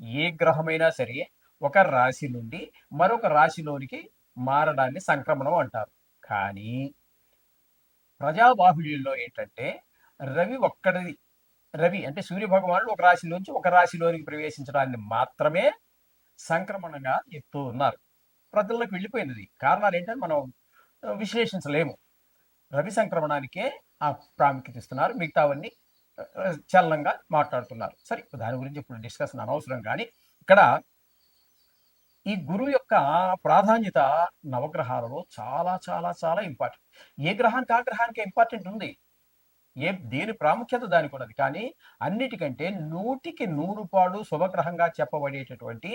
ఏ గ్రహమైనా సరే ఒక రాశి నుండి మరొక రాశిలోనికి మారడాన్ని సంక్రమణం అంటారు. కానీ ప్రజాబాహుళ్యంలో ఏంటంటే రవి ఒక్కడిది రవి అంటే సూర్య భగవానుడు ఒక రాశిలోంచి ఒక రాశిలోనికి ప్రవేశించడాన్ని మాత్రమే సంక్రమణంగా చెప్తూ ఉన్నారు. ప్రజల్లోకి వెళ్ళిపోయినది. కారణాలు ఏంటంటే మనం విశ్లేషించలేము. రవి సంక్రమణానికే ఆ ప్రాముఖ్యత ఇస్తున్నారు. మిగతావన్నీ చలనంగా మాట్లాడుతున్నారు. సరే దాని గురించి ఇప్పుడు డిస్కషన్ అనవసరం కానీ ఇక్కడ ఈ గురువు యొక్క ప్రాధాన్యత నవగ్రహాలలో చాలా చాలా చాలా ఇంపార్టెంట్ ఏ గ్రహానికి ఆ గ్రహానికి ఇంపార్టెంట్ ఉంది? ఏ దేని ప్రాముఖ్యత దానికి ఉన్నది? కానీ అన్నిటికంటే నూటికి నూరు పాడు శుభగ్రహంగా చెప్పబడేటటువంటి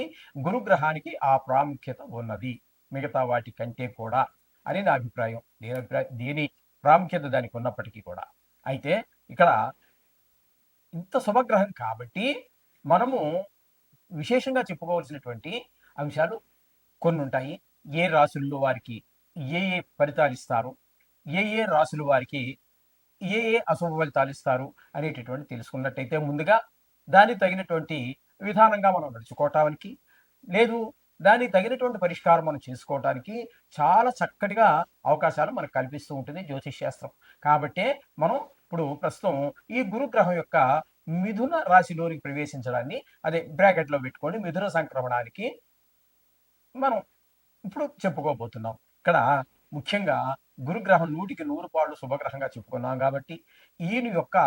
గురుగ్రహానికి ఆ ప్రాముఖ్యత ఉన్నది. మిగతా వాటి కంటే కూడా అని నా అభిప్రాయం. దేని అభిప్రాయం దేని ప్రాముఖ్యత దానికి ఉన్నప్పటికీ కూడా. అయితే ఇక్కడ ఇంత శుభగ్రహం కాబట్టి మనము విశేషంగా చెప్పుకోవాల్సినటువంటి అంశాలు కొన్ని ఉంటాయి ఏ రాసుల్లో వారికి ఏ ఏ ఫలితాలు ఇస్తారు? ఏ ఏ రాసులు వారికి ఏ ఏ అశుభ ఫలితాలు ఇస్తారు అనేటటువంటి తెలుసుకున్నట్టయితే ముందుగా దానికి తగినటువంటి విధానంగా మనం నడుచుకోవటానికి లేదు దానికి తగినటువంటి పరిష్కారం మనం చేసుకోవటానికి చాలా చక్కటిగా అవకాశాలు మనకు కల్పిస్తూ ఉంటుంది జ్యోతిష్ శాస్త్రం. కాబట్టే మనం ఇప్పుడు ప్రస్తుతం ఈ గురుగ్రహం యొక్క మిథున రాశిలోనికి ప్రవేశించడాన్ని అదే బ్రాకెట్లో పెట్టుకొని మిథున సంక్రమణానికి మనం ఇప్పుడు చెప్పుకోబోతున్నాం. ఇక్కడ ముఖ్యంగా గురుగ్రహం నూటికి నూరు పాళ్ళు శుభగ్రహంగా చెప్పుకున్నాం కాబట్టి ఈయన యొక్క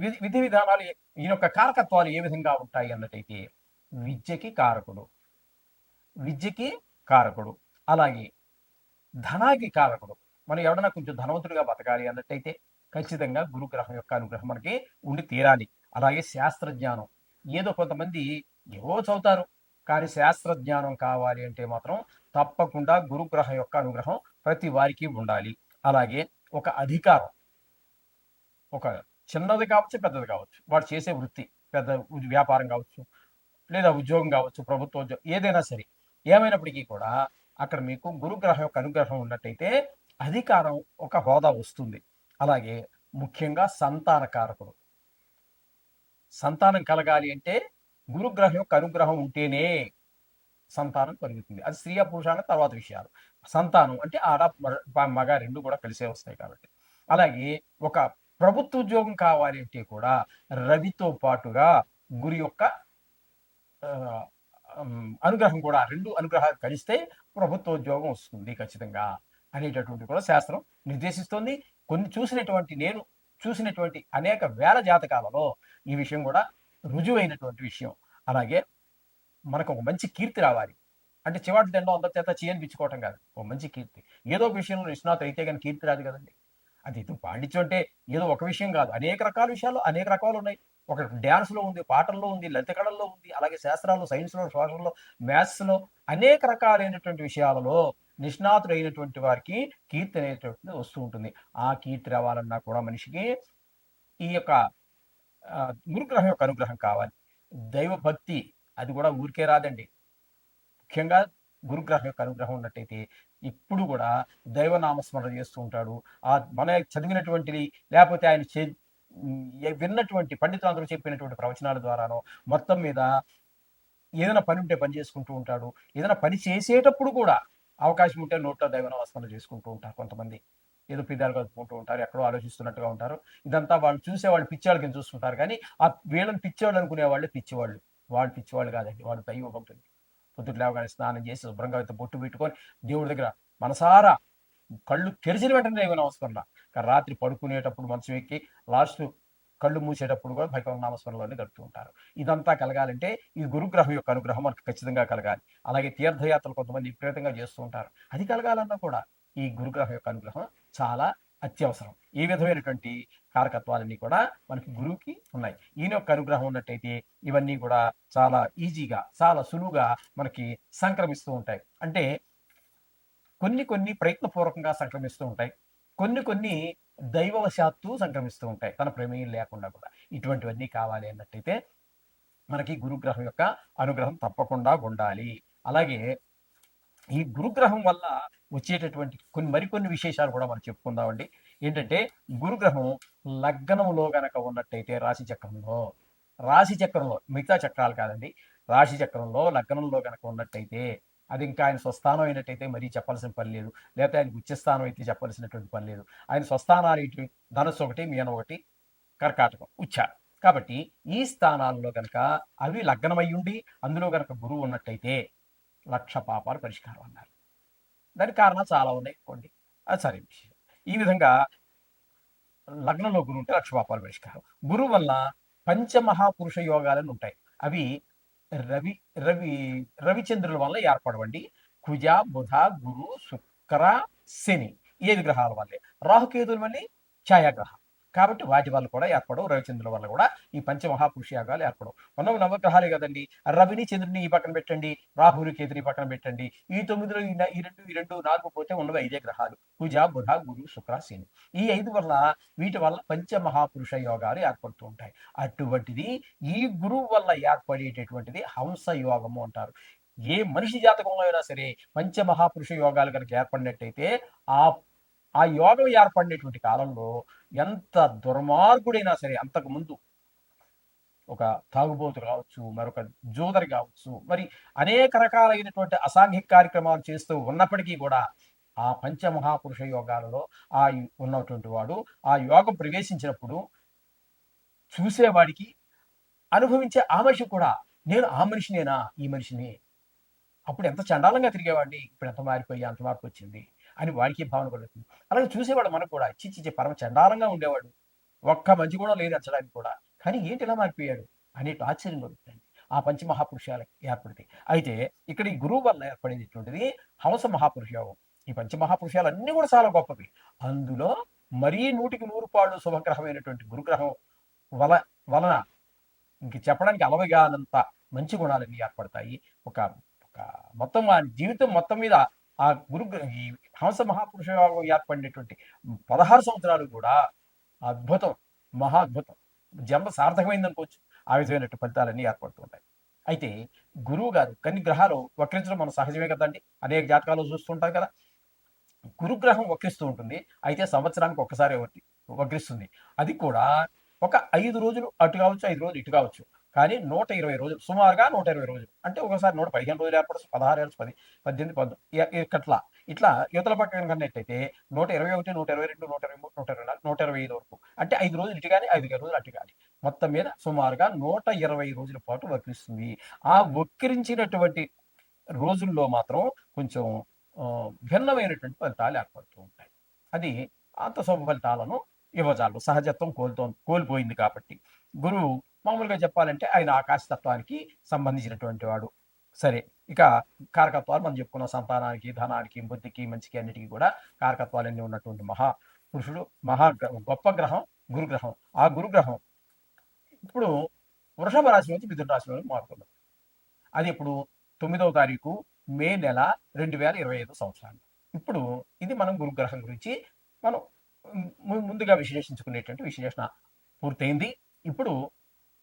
విధి విధి విధానాలు ఈయన యొక్క కారకత్వాలు ఏ విధంగా ఉంటాయి అన్నట్టయితే విద్యకి కారకుడు విద్యకి కారకుడు అలాగే ధనాకి కారకుడు. మనం ఎవడన్నా కొంచెం ధనవంతుడిగా బతకాలి అన్నట్టయితే ఖచ్చితంగా గురుగ్రహం యొక్క అనుగ్రహం మనకి ఉండి తీరాలి. అలాగే శాస్త్రజ్ఞానం. ఏదో కొంతమంది ఏవో చదువుతారు. కానీ శాస్త్రజ్ఞానం కావాలి అంటే మాత్రం తప్పకుండా గురుగ్రహం యొక్క అనుగ్రహం ప్రతి వారికి ఉండాలి. అలాగే ఒక అధికారం. ఒక చిన్నది కావచ్చు పెద్దది కావచ్చు. వాడు చేసే వృత్తి పెద్ద వ్యాపారం కావచ్చు లేదా ఉద్యోగం కావచ్చు ప్రభుత్వ ఉద్యోగం ఏదైనా సరే ఏమైనప్పటికీ కూడా అక్కడ మీకు గురుగ్రహం యొక్క అనుగ్రహం ఉన్నట్టయితే అధికారం ఒక హోదా వస్తుంది. అలాగే ముఖ్యంగా సంతాన కారకుడు సంతానం కలగాలి అంటే గురుగ్రహం యొక్క అనుగ్రహం ఉంటేనే సంతానం కలుగుతుంది. అది స్త్రీ పురుషాన తర్వాత విషయాలు. సంతానం అంటే ఆడ మగ రెండు కూడా కలిసే వస్తాయి కాబట్టి. అలాగే ఒక ప్రభుత్వ ఉద్యోగం కావాలి అంటే కూడా రవితో పాటుగా గురి యొక్క అనుగ్రహం కూడా రెండు అనుగ్రహాలు కలిస్తే ప్రభుత్వ ఉద్యోగం వస్తుంది ఖచ్చితంగా. అనేటటువంటి కూడా శాస్త్రం నిర్దేశిస్తోంది. కొన్ని చూసినటువంటి నేను చూసినటువంటి అనేక వేల జాతకాలలో ఈ విషయం కూడా రుజువైనటువంటి విషయం. అలాగే మనకు ఒక మంచి కీర్తి రావాలి. అంటే చివాటి దండం అందరి చేత చేయనిపించుకోవటం కాదు. ఒక మంచి కీర్తి. ఏదో ఒక విషయంలో నిష్ణాత అయితే కానీ కీర్తి రాదు కదండి. అది ఇది పాండిత్యం అంటే ఏదో ఒక విషయం కాదు. అనేక రకాల విషయాలు అనేక రకాలు ఉన్నాయి. ఒక డ్యాన్స్లో ఉంది పాటల్లో ఉంది లలిత కళల్లో ఉంది అలాగే శాస్త్రాల్లో సైన్స్లో సోషల్లో మ్యాథ్స్లో అనేక రకాలైనటువంటి విషయాలలో నిష్ణాతుడైనటువంటి వారికి కీర్తి అనేటువంటిది వస్తూ ఉంటుంది. ఆ కీర్తి రావాలన్నా కూడా మనిషికి ఈ యొక్క గురుగ్రహం యొక్క అనుగ్రహం కావాలి. దైవభక్తి అది కూడా ఊరికే రాదండి. ముఖ్యంగా గురుగ్రహం యొక్క అనుగ్రహం ఉన్నట్టయితే ఇప్పుడు కూడా దైవనామస్మరణ చేస్తూ ఉంటాడు. ఆ మన చదివినటువంటిది లేకపోతే ఆయన చే- విన్నటువంటి పండితులందరూ చెప్పినటువంటి ప్రవచనాల ద్వారానో మొత్తం మీద ఏదైనా పని ఉంటే పని చేసుకుంటూ ఉంటాడు. ఏదైనా పని చేసేటప్పుడు కూడా అవకాశం ఉంటే నోట్లో దైవనామస్మరణ చేసుకుంటూ ఉంటారు కొంతమంది. ఏదో పిదాలు కలుపుకుంటూ ఉంటారు ఎక్కడో ఆలోచిస్తున్నట్టుగా ఉంటారు. ఇదంతా వాళ్ళు చూసే వాళ్ళు పిచ్చాళ్ళ కింద చూస్తుంటారు కానీ ఆ వీళ్ళని పిచ్చేవాళ్ళు అనుకునే వాళ్ళు పిచ్చివాళ్ళు. వాళ్ళు పిచ్చివాళ్ళు కాదండి. వాళ్ళు దైవ భక్తులు పొద్దుట లేవగానే స్నానం చేసి శుభ్రంగా అయితే బొట్టు పెట్టుకొని దేవుడి దగ్గర మనసారా కళ్ళు తెరిచిన వెంటనే దైవ నమస్మరణ రాత్రి పడుకునేటప్పుడు మంచం ఎక్కి లాస్ట్ కళ్ళు మూసేటప్పుడు కూడా భగవన్ నామస్మరణలోనే గడుపుతూ ఉంటారు. ఇదంతా కలగాలంటే ఈ గురుగ్రహం యొక్క అనుగ్రహం మనకు ఖచ్చితంగా కలగాలి. అలాగే తీర్థయాత్రలు కొంతమంది విపరీతంగా చేస్తూ ఉంటారు. అది కలగాలన్నా కూడా ఈ గురుగ్రహం యొక్క అనుగ్రహం చాలా అత్యవసరం. ఈ విధమైనటువంటి కారకత్వాలన్నీ కూడా మనకి గురువుకి ఉన్నాయి. ఈయన యొక్క అనుగ్రహం ఉన్నట్టయితే ఇవన్నీ కూడా చాలా ఈజీగా చాలా సులువుగా మనకి సంక్రమిస్తూ ఉంటాయి. అంటే కొన్ని కొన్ని ప్రయత్నపూర్వకంగా సంక్రమిస్తూ ఉంటాయి. కొన్ని కొన్ని దైవవశాత్తు సంక్రమిస్తూ ఉంటాయి. తన ప్రమేయం లేకుండా కూడా. ఇటువంటివన్నీ కావాలి అన్నట్టయితే మనకి గురుగ్రహం యొక్క అనుగ్రహం తప్పకుండా ఉండాలి. అలాగే ఈ గురుగ్రహం వల్ల వచ్చేటటువంటి కొన్ని మరికొన్ని విశేషాలు కూడా మనం చెప్పుకుందామండి. ఏంటంటే గురుగ్రహం లగ్నంలో గనక ఉన్నట్టయితే రాశి చక్రంలో రాశి చక్రంలో మిగతా చక్రాలు కాదండి. రాశి చక్రంలో లగ్నంలో గనక ఉన్నట్టయితే అది ఇంకా ఆయన స్వస్థానం అయినట్టయితే మరీ చెప్పాల్సిన పని లేదు. లేకపోతే ఆయనకు ఉచ్చస్థానం అయితే చెప్పాల్సినటువంటి పని లేదు. ఆయన స్వస్థానాలు ఇటు ధనస్సు ఒకటి మీన ఒకటి కర్కాటకం ఉచ్చ కాబట్టి ఈ స్థానాల్లో కనుక అవి లగ్నమై ఉండి అందులో కనుక గురువు ఉన్నట్టయితే లక్ష పాపాలు పరిష్కారం అన్నారు. దానికి కారణాలు చాలా ఉన్నాయి. కొన్ని అది సరే. విషయం ఈ విధంగా లగ్నంలో గురువు ఉంటే లక్ష పాపాలు పరిష్కారం. గురువు వల్ల పంచమహాపురుష యోగాలను ఉంటాయి. అవి రవి రవి రవిచంద్రుల వల్ల ఏర్పడవండి. కుజ బుధ గురు శుక్ర శని. ఈ గ్రహాల వల్లే. రాహుకేతులు మళ్ళీ ఛాయాగ్రహం. కాబట్టి వాటి వల్ల కూడా ఏర్పడవు రవిచంద్రుల వల్ల కూడా ఈ పంచమహాపురుష యాగాలు ఏర్పడవు. మనం నవగ్రహాలే కదండి. రవిని చంద్రుని ఈ పక్కన పెట్టండి రాహుని కేతుని ఈ పక్కన పెట్టండి. ఈ తొమ్మిదిలో ఈ ఈ రెండు ఈ రెండు నాలుగు పోతే ఉన్నవి ఐదే గ్రహాలు. కుజ బుధ గురు శుక్ర శని. ఈ ఐదు వల్ల వీటి వల్ల పంచమహాపురుష యోగాలు ఏర్పడుతూ ఉంటాయి. అటువంటిది ఈ గురువు వల్ల ఏర్పడేటటువంటిది హంస యోగము అంటారు. ఏ మనిషి జాతకంలో అయినా సరే పంచమహాపురుష యోగాలు కనుక ఏర్పడినట్టయితే ఆ ఆ యోగం ఏర్పడినటువంటి కాలంలో ఎంత దుర్మార్గుడైనా సరే అంతకు ముందు ఒక తాగుబోతు కావచ్చు మరొక జోదరి కావచ్చు మరి అనేక రకాలైనటువంటి అసాంఘిక కార్యక్రమాలు చేస్తూ ఉన్నప్పటికీ కూడా ఆ పంచమహాపురుష యోగాలలో ఆ ఉన్నటువంటి వాడు ఆ యోగం ప్రవేశించినప్పుడు చూసేవాడికి అనుభవించే ఆ మనిషి కూడా నేను ఆ మనిషినేనా? ఈ మనిషిని? అప్పుడు ఎంత చండాలంగా తిరిగేవాడిని? ఇప్పుడు ఎంత మారిపోయి? అంత మార్పు వచ్చింది. అని వాడికి భావన కలుగుతుంది. అలాగే చూసేవాడు మనకు కూడా చిచ్చి పరమ చండాలంగా ఉండేవాడు. ఒక్క మంచి కూడా లేదు అచ్చడానికి కూడా. కానీ ఏంటి ఇలా మారిపోయాడు? అనేటు ఆశ్చర్యం కలుగుతుంది. ఆ పంచమహాపురుషాలకు ఏర్పడితే. అయితే ఇక్కడ ఈ గురువు వల్ల ఏర్పడేటటువంటిది హంస మహాపురుష ఈ పంచమహాపురుషాలు అన్నీ కూడా చాలా గొప్పవి. అందులో మరీ నూటికి నూరు పాళ్ళు శుభగ్రహమైనటువంటి గురుగ్రహం వల వలన ఇంక చెప్పడానికి అలవగానంత మంచి గుణాలన్నీ ఏర్పడతాయి. ఒక ఒక మొత్తం జీవితం మొత్తం మీద ఆ గురు ఈ హంస మహాపురుష యోగం ఏర్పడినటువంటి పదహారు సంవత్సరాలు కూడా అద్భుతం మహా అద్భుతం. జన్మ సార్థకమైంది అనుకోవచ్చు ఆ విధమైనటువంటి ఫలితాలన్నీ ఏర్పడుతుంటాయి అయితే గురువు గారు కొన్ని గ్రహాలు వక్రించడం మనం సహజమే కదండి. అనేక జాతకాలు చూస్తుంటాం కదా. గురుగ్రహం వక్రిస్తూ ఉంటుంది. అయితే సంవత్సరానికి ఒక్కసారి వక్రిస్తుంది. అది కూడా ఒక ఐదు రోజులు అటు కావచ్చు ఐదు రోజులు ఇటు కావచ్చు. కానీ నూట ఇరవై రోజులు సుమారుగా నూట ఇరవై రోజులు. అంటే ఒకసారి నూట పదిహేను రోజులు ఏర్పడచ్చు పదహారు ఏళ్ళు పది పద్దెనిమిది పంతొమ్మిది ఇట్లా ఇట్లా యువతల పక్కన కన్నట్టయితే నూట ఇరవై ఒకటి నూట ఇరవై రెండు నూట ఇరవై మూడు నూట ఇరవై నాలుగు నూట ఇరవై ఐదు వరకు. అంటే ఐదు రోజులు ఇటు కానీ ఐదు రోజులు అటు కానీ మొత్తం మీద సుమారుగా నూట ఇరవై రోజుల పాటు వక్రిస్తుంది ఆ వక్రించినటువంటి రోజుల్లో మాత్రం కొంచెం భిన్నమైనటువంటి ఫలితాలు ఏర్పడుతూ ఉంటాయి. అది అంత శుభ ఫలితాలను ఇవ్వజాలు సహజత్వం కోల్తో కోల్పోయింది కాబట్టి. గురువు మామూలుగా చెప్పాలంటే ఆయన ఆకాశతత్వానికి సంబంధించినటువంటి వాడు. సరే ఇక కారకత్వాలు మనం చెప్పుకున్న. సంతానానికి ధనానికి బుద్ధికి మంచికి అన్నిటికీ కూడా కారకత్వాలన్నీ ఉన్నటువంటి మహా పురుషుడు మహా గొప్ప గ్రహం గురుగ్రహం. ఆ గురుగ్రహం ఇప్పుడు వృషభ రాశి నుంచి మిథున రాశిలోకి మారుతుంది. అది ఇప్పుడు తొమ్మిదవ తారీఖు మే నెల రెండు వేల ఇరవై ఐదు సంవత్సరాలు. ఇప్పుడు ఇది మనం గురుగ్రహం గురించి మనం ముందుగా విశ్లేషించుకునేటువంటి విశ్లేషణ పూర్తయింది. ఇప్పుడు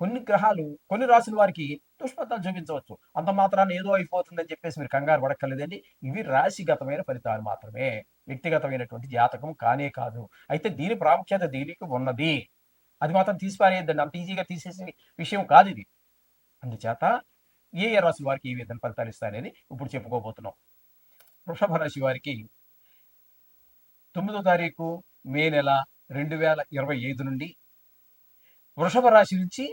కొన్ని గ్రహాలు కొన్ని రాసుల వారికి దుష్ఫలితాలు చూపించవచ్చు. అంత మాత్రాన్ని ఏదో అయిపోతుందని చెప్పేసి మీరు కంగారు పడక్కర్లేదండి. ఇవి రాశిగతమైన ఫలితాలు మాత్రమే. వ్యక్తిగతమైనటువంటి జాతకం కానే కాదు. అయితే దీని ప్రాముఖ్యత దీనికి ఉన్నది. అది మాత్రం తీసిపారేయద్దండి. అంత ఈజీగా తీసేసే విషయం కాదు ఇది. అందుచేత ఏ ఏ రాశి వారికి ఏ విధంగా ఫలితాలు ఇస్తాయనేది ఇప్పుడు చెప్పుకోబోతున్నాం. వృషభ రాశి వారికి తొమ్మిదో తారీఖు మే నెల రెండు వేల ఇరవై ఐదు నుండి వృషభ రాశి నుంచి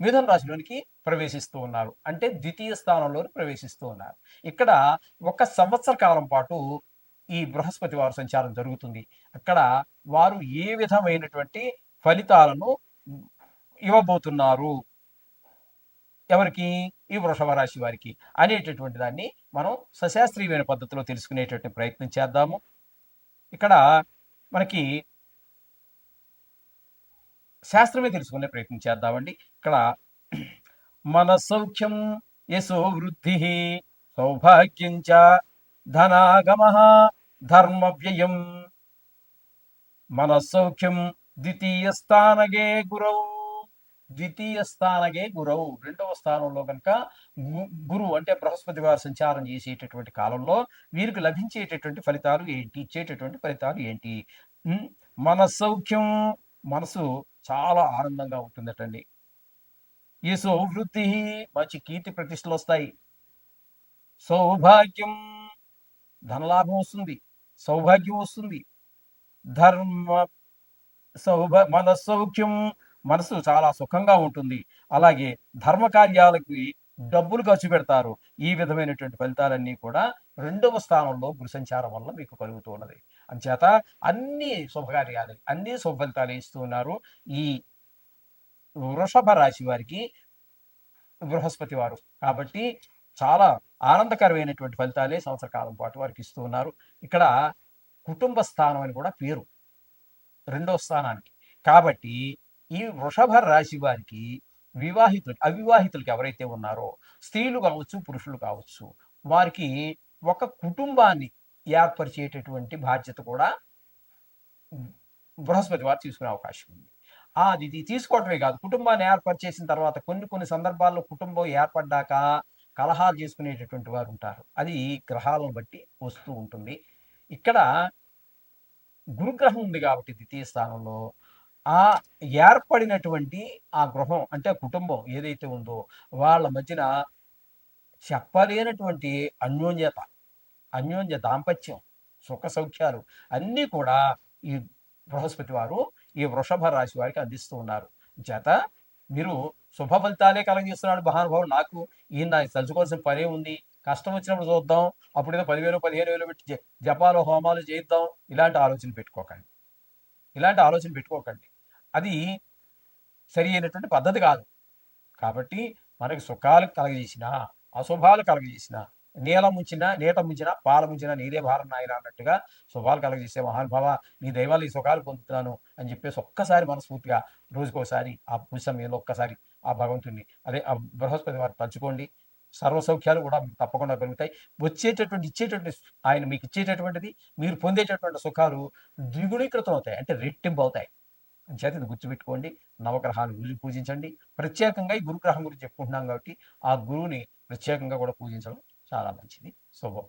మిథున రాశిలోనికి ప్రవేశిస్తూ ఉన్నారు. అంటే ద్వితీయ స్థానంలోకి ప్రవేశిస్తూ ఉన్నారు. ఇక్కడ ఒక సంవత్సర కాలం పాటు ఈ బృహస్పతి వారు సంచారం జరుగుతుంది. అక్కడ వారు ఏ విధమైనటువంటి ఫలితాలను ఇవ్వబోతున్నారు? ఎవరికి? ఈ వృషభ రాశి వారికి అనేటటువంటి దాన్ని మనం సశాస్త్రీయమైన పద్ధతిలో తెలుసుకునేటటువంటి ప్రయత్నం చేద్దాము. ఇక్కడ మనకి శాస్త్రమే తెలుసుకునే ప్రయత్నం చేద్దామండి. ఇక్కడ మన సౌఖ్యం యశో వృద్ధి సౌభాగ్యం చ ధనాగమ ధర్మ వ్యయం. మన సౌఖ్యం ద్వితీయ స్థానగే గురౌ ద్వితీయ స్థానగే గురవు రెండవ స్థానంలో కనుక గురువు అంటే బృహస్పతి వారు సంచారం చేసేటటువంటి కాలంలో వీరికి లభించేటటువంటి ఫలితాలు ఏంటి ఇచ్చేటటువంటి ఫలితాలు ఏంటి? మన సౌఖ్యం మనసు చాలా ఆనందంగా ఉంటుందటండి. ఈ సౌవృద్ధి మంచి కీర్తి ప్రతిష్టలు వస్తాయి. సౌభాగ్యం ధనలాభం వస్తుంది. సౌభాగ్యం వస్తుంది. ధర్మ సౌభ మన సౌఖ్యం మనసు చాలా సుఖంగా ఉంటుంది. అలాగే ధర్మ కార్యాలకి డబ్బులు ఖర్చు పెడతారు. ఈ విధమైనటువంటి ఫలితాలన్నీ కూడా రెండవ స్థానంలో గురు సంచారం వల్ల మీకు కలుగుతున్నది అంచేత అన్ని శుభకార్యాలు అన్ని శుభ ఫలితాలు ఇస్తూ ఉన్నారు. ఈ వృషభ రాశి వారికి బృహస్పతి వారు. కాబట్టి చాలా ఆనందకరమైనటువంటి ఫలితాలే సంవత్సర కాలం పాటు వారికి ఇస్తూ ఉన్నారు. ఇక్కడ కుటుంబ స్థానం అని కూడా పేరు. రెండో స్థానానికి. కాబట్టి ఈ వృషభ రాశి వారికి వివాహితులు అవివాహితులకి ఎవరైతే ఉన్నారో స్త్రీలు కావచ్చు పురుషులు కావచ్చు వారికి ఒక కుటుంబాన్ని ఏర్పరిచేటటువంటి బాధ్యత కూడా బృహస్పతి వారు తీసుకునే అవకాశం ఉంది. ఆ అది ఇది తీసుకోవటమే కాదు. కుటుంబాన్ని ఏర్పరిచేసిన తర్వాత కొన్ని కొన్ని సందర్భాల్లో కుటుంబం ఏర్పడ్డాక కలహాలు చేసుకునేటటువంటి వారు ఉంటారు. అది గ్రహాలను బట్టి వస్తూ ఉంటుంది. ఇక్కడ గురుగ్రహం ఉంది కాబట్టి ద్వితీయ స్థానంలో. ఆ ఏర్పడినటువంటి ఆ గృహం అంటే కుటుంబం ఏదైతే ఉందో వాళ్ళ మధ్యన చెప్పలేనటువంటి అన్యోన్యత అన్యోన్య దాంపత్యం సుఖ సౌఖ్యాలు అన్నీ కూడా ఈ బృహస్పతి వారు ఈ వృషభ రాశి వారికి అందిస్తూ ఉన్నారు. చేత మీరు శుభ ఫలితాలే కలగజేస్తున్నాడు మహానుభావుడు. నాకు ఈయన నాకు తలుచుకోవాల్సిన పనే ఉంది. కష్టం వచ్చినప్పుడు చూద్దాం. అప్పుడు ఏదో పదివేలు పదిహేను వేలు పెట్టి జపాలు హోమాలు చేద్దాం ఇలాంటి ఆలోచన పెట్టుకోకండి. ఇలాంటి ఆలోచన పెట్టుకోకండి. అది సరి అయినటువంటి పద్ధతి కాదు. కాబట్టి మనకి సుఖాలు కలగజేసిన అశుభాలు కలగజేసిన నీల ఉంచినా నీట ముంచిన పాల ముంచినా నీదే భారం నాయన అన్నట్టుగా శుభాలు కలగజేసే మహానుభావ నీ దైవాలు ఈ సుఖాలు పొందుతున్నాను అని చెప్పేసి ఒక్కసారి మనస్ఫూర్తిగా రోజుకోసారి ఆ పూజ సమయంలో ఒక్కసారి ఆ భగవంతుడిని అదే ఆ బృహస్పతి వారు తలుచుకోండి సర్వ సౌఖ్యాలు కూడా తప్పకుండా పెరుగుతాయి. వచ్చేటటువంటి ఇచ్చేటటువంటి ఆయన మీకు ఇచ్చేటటువంటిది మీరు పొందేటటువంటి సుఖాలు ద్విగుణీకృతం అవుతాయి. అంటే రెట్టింపు అవుతాయి. చేత ఇది గుర్తుపెట్టుకోండి. నవగ్రహాలు గురించి పూజించండి. ప్రత్యేకంగా ఈ గురుగ్రహం గురించి చెప్పుకుంటున్నాం కాబట్టి ఆ గురువుని ప్రత్యేకంగా కూడా పూజించడం చాలా మంచిది. శుభం